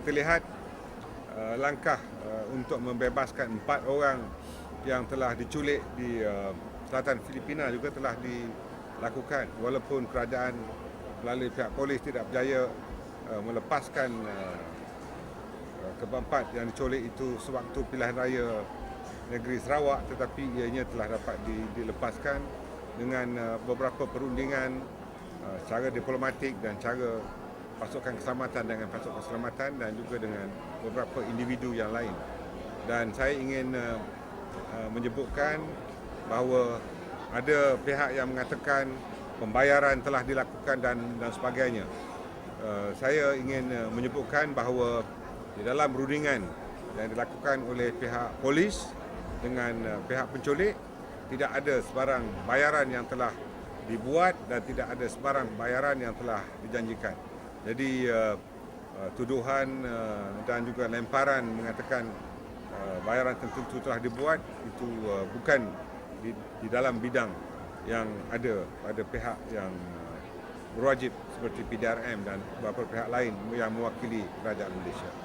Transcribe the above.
Kita lihat uh, langkah uh, untuk membebaskan empat orang yang telah diculik di uh, selatan Filipina juga telah dilakukan. Walaupun kerajaan melalui pihak polis tidak berjaya uh, melepaskan uh, uh, keempat yang diculik itu sewaktu pilihan raya negeri Sarawak tetapi ianya telah dapat di, dilepaskan dengan uh, beberapa perundingan uh, secara diplomatik dan cara pasukan keselamatan dengan pasukan keselamatan dan juga dengan beberapa individu yang lain. Dan saya ingin uh, uh, menyebutkan bahawa ada pihak yang mengatakan pembayaran telah dilakukan dan dan sebagainya. Uh, saya ingin uh, menyebutkan bahawa di dalam rundingan yang dilakukan oleh pihak polis dengan uh, pihak penculik tidak ada sebarang bayaran yang telah dibuat dan tidak ada sebarang bayaran yang telah dijanjikan. Jadi uh, uh, tuduhan uh, dan juga lemparan mengatakan uh, bayaran tertentu telah dibuat itu uh, bukan di, di dalam bidang yang ada pada pihak yang uh, berwajib seperti PDRM dan beberapa pihak lain yang mewakili kerajaan Malaysia.